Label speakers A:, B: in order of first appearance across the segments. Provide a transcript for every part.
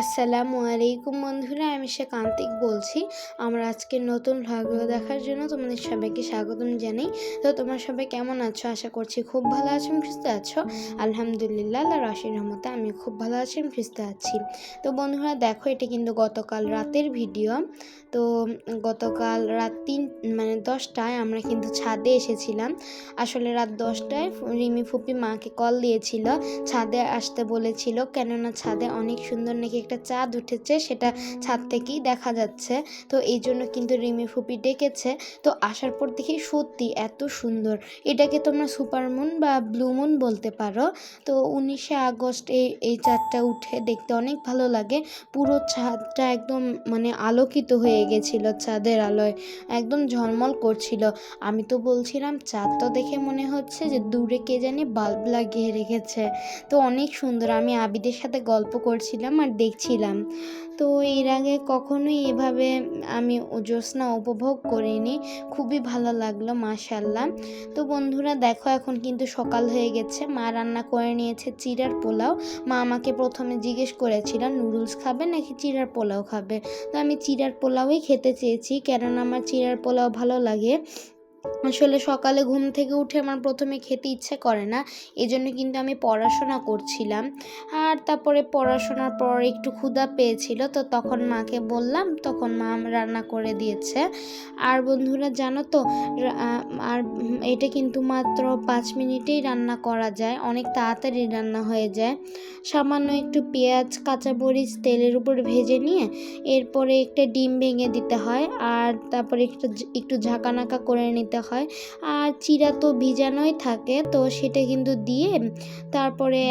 A: আসসালামু আলাইকুম বন্ধুরা, আমি সে কান্তিক বলছি। আমার আজকে নতুন ভিডিও দেখার জন্য তোমাদের সবাইকে স্বাগতম জানাই। তো তোমার সবাই কেমন আছো? আশা করছি খুব ভালো আছো আমি সুস্থ আছো। আলহামদুলিল্লাহ আল্লাহ রাশির রহমতে আমি খুব ভালো আছি আমি সুস্থ আছি। তো বন্ধুরা, দেখো, এটি কিন্তু গতকাল রাতের ভিডিও তো গতকাল রাত তিন মানে দশটায় আমরা কিন্তু ছাদে এসেছিলাম। আসলে রাত দশটায় রিমি ফুপি মাকে কল দিয়েছিল, ছাদে আসতে বলেছিল, কেননা ছাদে অনেক সুন্দর নাকি একটা চাঁদ উঠেছে, সেটা ছাদ থেকেই দেখা যাচ্ছে। তো এই জন্য কিন্তু রিমি ফুপি ডেকেছে। তো আসার পর দেখি সত্যি এত সুন্দর। এটাকে তোমরা সুপারমুন বা ব্লু মুন বলতে পারো। তো উনিশে আগস্ট এই এই চাঁদটা উঠে দেখতে অনেক ভালো লাগে। পুরো ছাদটা একদম মানে আলোকিত হয়ে গেছিল চাঁদের আলোয়। একদম ঝলমল করছিল। আমি তো বলছিলাম, চাঁদ তো দেখে মনে হচ্ছে যে দূরে কে জানি বাল্ব লাগিয়ে রেখেছে। তো অনেক সুন্দর। আমি আবিদের সাথে গল্প করছিলাম আর দেখছিলাম। তো এর আগে কখনোই এভাবে আমি জ্যোৎস্না উপভোগ করিনি। খুবই ভালো লাগল মাশাল্লাহ তো বন্ধুরা, দেখো এখন কিন্তু সকাল হয়ে গেছে। মা রান্না করে নিয়েছে চিড়ার পোলাও। মা আমাকে প্রথমে জিজ্ঞেস করেছিল, নুডলস খাবে নাকি চিড়ার পোলাও খাবে? তো আমি চিড়ার পোলাওই খেতে চেয়েছি, কেননা আমার চিড়ার পোলাও ভালো লাগে। আসলে সকালে ঘুম থেকে উঠে আমার প্রথমে খেতে ইচ্ছে করে না এই জন্য কিন্তু আমি পড়াশোনা করছিলাম। আর তারপরে পড়াশোনার পর একটু ক্ষুধা পেয়েছিল, তো তখন মাকে বললাম, তখন মা রান্না করে দিয়েছে। আর বন্ধুরা, জানো তো আর এটা কিন্তু মাত্র পাঁচ মিনিটেই রান্না করা যায়, অনেক তাড়াতাড়ি রান্না হয়ে যায়। সামান্য একটু পেঁয়াজ, কাঁচামরিচ তেলের উপর ভেজে নিয়ে এরপরে একটা ডিম ভেঙে দিতে হয়, আর তারপরে একটু একটু ঝাঁকানাকা করে নিতে হয়। আর চিরা তো ভিজানোই থাকে, তো সেটা কিন্তু দিয়ে তারপরে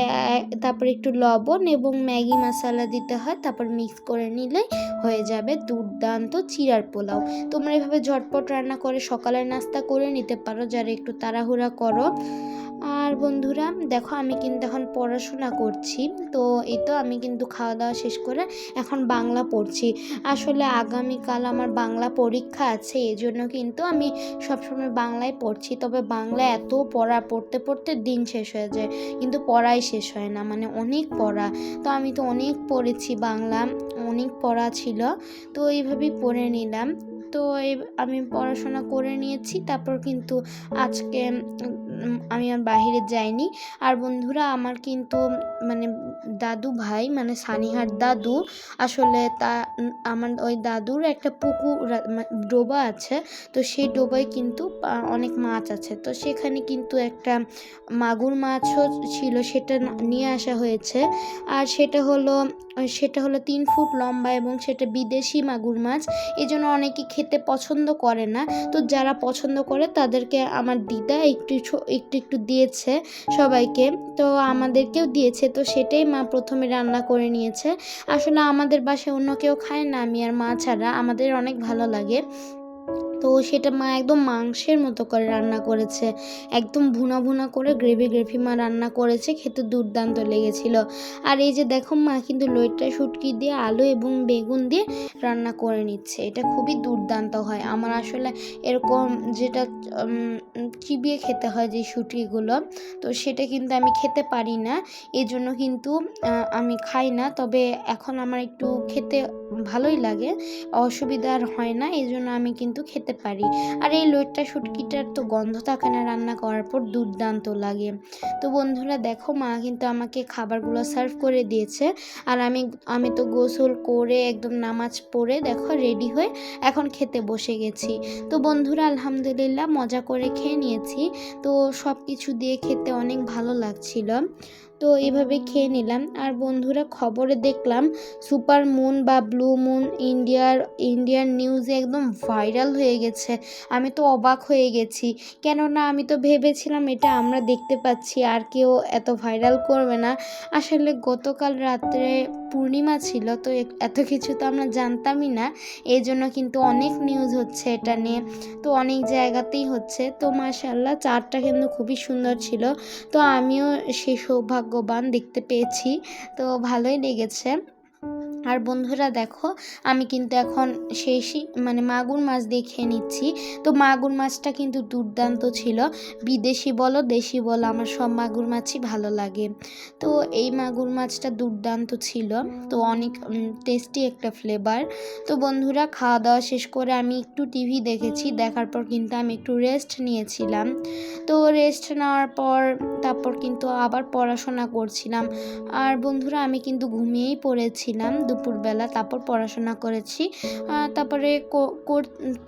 A: তারপরে একটু লবণ এবং ম্যাগি মশলা দিতে হয়, তারপর মিক্স করে নিলে হয়ে যাবে দুর্দান্ত চিরার পোলাও। তোমরা এভাবে ঝটপট রান্না করে সকালের নাস্তা করে নিতে পারো, যারা একটু তাড়াহুড়া করো। আর বন্ধুরা, দেখো আমি কিন্তু এখন পড়াশোনা করছি, তো এই তো আমি কিন্তু খাওয়া দাওয়া শেষ করে এখন বাংলা পড়ছি। আসলে আগামীকাল আমার বাংলা পরীক্ষা আছে এই জন্য কিন্তু আমি সবসময় বাংলায় পড়ছি, তবে বাংলা এত পড়া, পড়তে পড়তে দিন শেষ হয়ে যায়, কিন্তু পড়াই শেষ হয় না মানে অনেক পড়া। তো আমি তো অনেক পড়েছি বাংলা, অনেক পড়া ছিল, তো এইভাবেই পড়ে নিলাম। তো আমি পড়াশোনা করে নিয়েছি, তারপর কিন্তু আজকে আমি আর বাহিরে যাইনি। আর বন্ধুরা, আমার কিন্তু মানে দাদু ভাই মানে সানিহার দাদু, আসলে তা আমার ওই দাদুর একটা পুকুর ডোবা আছে। তো সেই ডোবায় কিন্তু অনেক মাছ আছে। তো সেখানে কিন্তু একটা মাগুর মাছও ছিল, সেটা নিয়ে আসা হয়েছে। আর সেটা হলো সেটা হলো তিন ফুট লম্বা এবং সেটা বিদেশি মাগুর মাছ। এই জন্য অনেকে খেতে পছন্দ করে না। তো যারা পছন্দ করে তাদেরকে আমার দিদা একটু একটু একটু দিয়েছে সবাইকে। তো আমাদেরকেও দিয়েছে। তো সেটাই মা প্রথমে রান্না করে নিয়েছে। আসলে আমাদের বাসায় অন্য কেউ খায় না, আমি আর মা ছাড়া। আমাদের অনেক ভালো লাগে। তো সেটা মা একদম মাংসের মতো করে রান্না করেছে। একদম ভুনা ভুনা করে গ্রেভি গ্রেভি মা রান্না করেছে, খেতে দুর্দান্ত লেগেছিল। আর এই যে দেখো মা কিন্তু লইট্টা, শুটকি দিয়ে আলু এবং বেগুন দিয়ে রান্না করে নিচ্ছে। এটা খুবই দুর্দান্ত হয়। আমার আসলে এরকম যেটা চিবিয়ে খেতে হয় যে শুটকিগুলো, তো সেটা কিন্তু আমি খেতে পারি না। এই জন্য কিন্তু আমি খাই না। তবে এখন আমার একটু খেতে ভালোই লাগে। অসুবিধা আর হয় না। এই জন্য আমি কিন্তু খেতে পারি। আর এই লইট্টা শুটকিটার তো গন্ধ থাকে না রান্না করার পর, দুর্দান্ত লাগে। তো বন্ধুরা দেখো, মা কিন্তু আমাকে খাবারগুলো সার্ভ করে দিয়েছে। আর আমি আমি তো গোসল করে একদম নামাজ পড়ে দেখো রেডি হয়ে এখন খেতে বসে গেছি। তো বন্ধুরা আলহামদুলিল্লাহ মজা করে খেয়ে নিয়েছি। তো সব কিছু দিয়ে খেতে অনেক ভালো লাগছিল। তো এইভাবে খেয়ে নিলাম। আর বন্ধুরা, খবরে দেখলাম সুপার মুন বা ব্লু মুন ইন্ডিয়ার, ইন্ডিয়ান নিউজে একদম ভাইরাল হয়ে গেছে। আমি তো অবাক হয়ে গেছি। কেননা, আমি তো ভেবেছিলাম এটা আমরা দেখতে পাচ্ছি, আর কেউ এত ভাইরাল করবে না। আসলে গতকাল রাত্রে পূর্ণিমা ছিল, তো এত কিছু তো আমরা জানতামই না। এই জন্য কিন্তু অনেক নিউজ হচ্ছে এটা নিয়ে। তো অনেক জায়গাতেই হচ্ছে। তো মাশাল্লাহ চারটা কিন্তু খুবই সুন্দর ছিল। তো আমিও সেই সৌভাগ্যবান দেখতে পেয়েছি। তো ভালোই লেগেছে। আর বন্ধুরা দেখো, আমি কিন্তু এখন সেই মানে মাগুর মাছ দিয়ে খেয়ে নিচ্ছি। তো মাগুর মাছটা কিন্তু দুর্দান্ত ছিল। বিদেশি বলো, দেশি বলো, আমার সব মাগুর মাছই ভালো লাগে। তো এই মাগুর মাছটা দুর্দান্ত ছিল। তো অনেক টেস্টি একটা ফ্লেভার তো বন্ধুরা, খাওয়া দাওয়া শেষ করে আমি একটু টিভি দেখেছি। দেখার পর কিন্তু আমি একটু রেস্ট নিয়েছিলাম। তো রেস্ট নেওয়ার পর, তারপর কিন্তু আবার পড়াশোনা করছিলাম। আর বন্ধুরা, আমি কিন্তু ঘুমিয়েই পড়েছিলাম। দুপুরবেলা, তারপর পড়াশোনা করেছি। তারপরে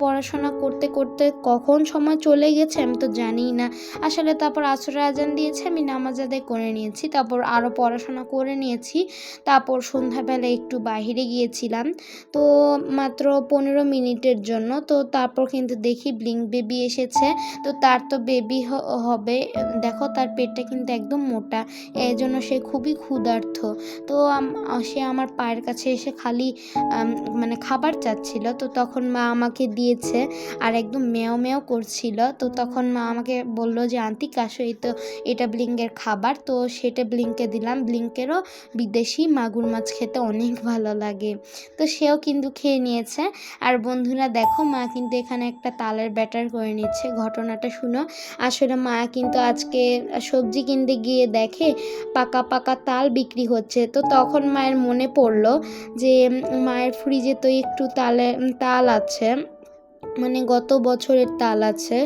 A: পড়াশোনা করতে করতে কখন সময় চলে গেছে আমি তো জানিই না। আসলে তারপর আসরের আজান দিয়েছে, আমি নামাজ আদায় করে নিয়েছি, তারপর আরও পড়াশোনা করে নিয়েছি। তারপর সন্ধ্যাবেলা একটু বাইরে গিয়েছিলাম, তো মাত্র পনেরো মিনিটের জন্য, তো তারপর কিন্তু দেখি ব্লিঙ্ক বেবি এসেছে, তো তার তো বেবি হবে, দেখো তার পেটটা কিন্তু একদম মোটা এই জন্য সে খুবই ক্ষুধার্থ তো সে আমার পায়ের কাছে এসে খালি মানে খাবার চাচ্ছিল। তো তখন মা আমাকে দিয়েছে আর একদম মেও মেও করছিল। তো তখন মা আমাকে বলল যে, আন্টি, কাশো, এই তো, এটা ব্লিঙ্কের খাবার। তো সেটা ব্লিঙ্কে দিলাম। ব্লিঙ্কেরও বিদেশি মাগুর মাছ খেতে অনেক ভালো লাগে। তো সেও কিন্তু খেয়ে নিয়েছে। আর বন্ধুরা, দেখো, মা কিন্তু এখানে একটা তালের ব্যাটার করে নিচ্ছে। ঘটনাটা শুনো। আসলে মা কিন্তু আজকে সবজি কিনতে গিয়ে দেখে পাকা পাকা তাল বিক্রি হচ্ছে। তো তখন মায়ের মনে পড়ল যে মায়ের ফ্রিজে তো একটু তালে তাল আছে। মানে গত বছরের তাল আছে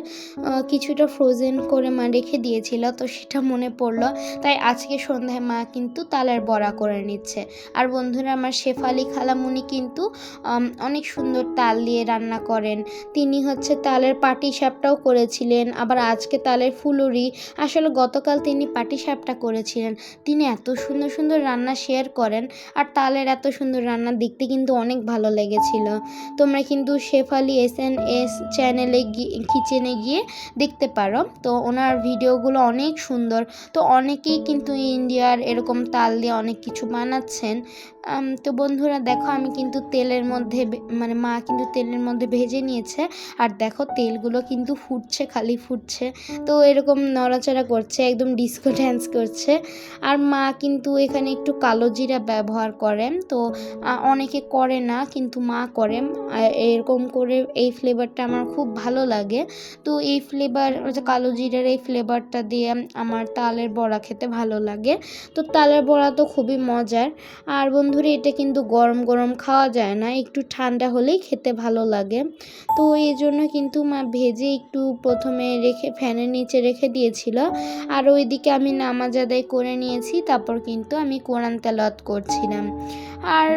A: কিছুটা ফ্রোজেন করে মা রেখে দিয়েছিল, তো সেটা মনে পড়ল। তাই আজকে সন্ধ্যায় মা কিন্তু তালের বড়া করে নিচ্ছে। আর বন্ধুরা, আমার শেফালি খালামুনি কিন্তু অনেক সুন্দর তাল দিয়ে রান্না করেন। তিনি হচ্ছে তালের পাটি সাপটাও করেছিলেন, আবার আজকে তালের ফুলুরি। আসলে গতকাল তিনি পাটি সাপটা করেছিলেন। তিনি এত সুন্দর সুন্দর রান্না শেয়ার করেন, আর তালের এত সুন্দর রান্না দেখতে কিন্তু অনেক ভালো লেগেছিল। তোমরা কিন্তু শেফালি, এস এন এস চ্যানেলে গিয়ে, কিচেনে গিয়ে দেখতে পারো। তো ওনার ভিডিওগুলো অনেক সুন্দর। তো অনেকেই কিন্তু ইন্ডিয়ার এরকম তাল দিয়ে অনেক কিছু বানাচ্ছেন। তো বন্ধুরা দেখো আমি কিন্তু তেলের মধ্যে মানে মা কিন্তু তেলের মধ্যে ভেজে নিয়েছে। আর দেখো তেলগুলো কিন্তু ফুটছে, খালি ফুটছে। তো এরকম নড়াচড়া করছে, একদম ডিস্কো ড্যান্স করছে। আর মা কিন্তু এখানে একটু কালো জিরা ব্যবহার করেন তো অনেকে করে না, কিন্তু মা করে। এরকম করে এই ফ্লেভারটা আমার খুব ভালো লাগে। তো এই ফ্লেভার কালো জিরার এই ফ্লেভারটা দিয়ে আমার তালের বড়া খেতে ভালো লাগে। তো তালের বড়া তো খুবই মজার। আর বন্ধুরা এটা কিন্তু গরম গরম খাওয়া যায় না, একটু ঠান্ডা হলেই খেতে ভালো লাগে। তো এই জন্য কিন্তু মা ভেজে একটু প্রথমে রেখে, ফ্যানের নিচে রেখে দিয়েছিল। আর ওইদিকে আমি নামাজ আদায় করে নিয়েছি, তারপর কিন্তু আমি কোরআন তেলাওয়াত করছিলাম। আর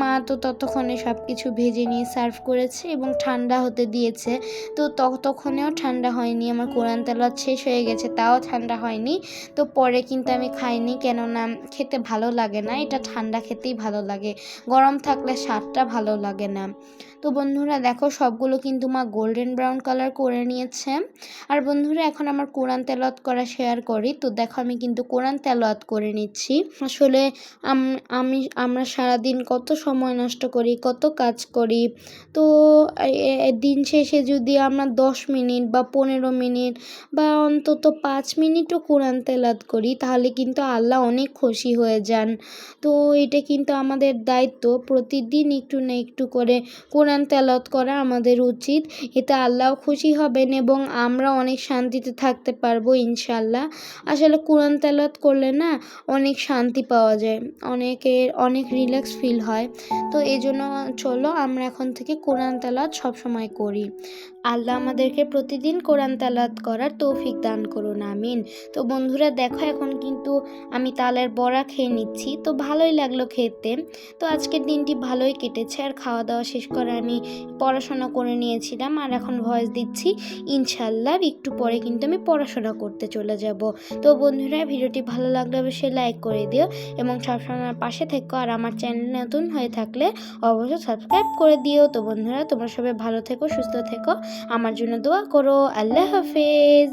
A: মা তো ততক্ষণে সব কিছু ভেজে নিয়ে সার্ভ করেছে এবং ঠান্ডা হতে দিয়েছে। তো ততক্ষণেও ঠান্ডা হয়নি, আমার কোরআন তেলাওয়াত শেষ হয়ে গেছে, তাও ঠান্ডা হয়নি। তো পরে কিন্তু আমি খাইনি, কেননা খেতে ভালো লাগে না, এটা ঠান্ডা খেতেই ভালো লাগে। গরম থাকলে স্বাদটা ভালো লাগে না। তো বন্ধুরা দেখো, সবগুলো কিন্তু মা গোল্ডেন ব্রাউন কালার করে নিয়েছে। আর বন্ধুরা, এখন আমার কোরআন তেলাওয়াত করা শেয়ার করি। তো দেখো, আমি কিন্তু কোরআন তেলাওয়াত করে নিচ্ছি। আসলে আমি আমরা সারাদিন কত সময় নষ্ট করি, কত কাজ করি। তো দিন শেষে যদি আমরা দশ মিনিট বা পনেরো মিনিট বা অন্তত পাঁচ মিনিটও কোরআন তেলাত করি, তাহলে কিন্তু আল্লাহ অনেক খুশি হয়ে যান। তো এটা কিন্তু আমাদের দায়িত্ব প্রতিদিন একটু না একটু করে কোরআন তেলাওয়াত করা আমাদের উচিত। এতে আল্লাহ খুশি হবেন এবং আমরা অনেক শান্তিতে থাকতে পারব ইনশাল্লাহ আসলে কোরআন তেলাওয়াত করলে না অনেক শান্তি পাওয়া যায় অনেকের অনেক রিল্যাক্স ফিল হয়। তো এই জন্য চলো আমরা এখন থেকে কোরআন তেলাওয়াত সবসময় করি। আল্লাহ আমাদেরকে প্রতিদিন কোরআন তালাত করার তৌফিক দান করুন, আমিন। তো বন্ধুরা, দেখো এখন কিন্তু আমি তালের বড়া খেয়ে নিচ্ছি। তো ভালোই লাগল খেতে। তো আজকের দিনটি ভালোই কেটেছে। আর খাওয়া দাওয়া শেষ করে আমি পড়াশোনা করে নিয়েছিলাম। আর এখন ভয়েস দিচ্ছি ইনশাল্লাহ একটু পরে কিন্তু আমি পড়াশোনা করতে চলে যাব। তো বন্ধুরা, ভিডিওটি ভালো লাগলে অবশ্যই লাইক করে দিও এবং সবসময় পাশে থেকো। আর আমার চ্যানেল নতুন হয়ে থাকলে অবশ্যই সাবস্ক্রাইব করে দিও। তো বন্ধুরা, তোমরা সবাই ভালো থেকো, সুস্থ থেকো। আমার জন্য দোয়া করো আল্লাহ হাফেজ।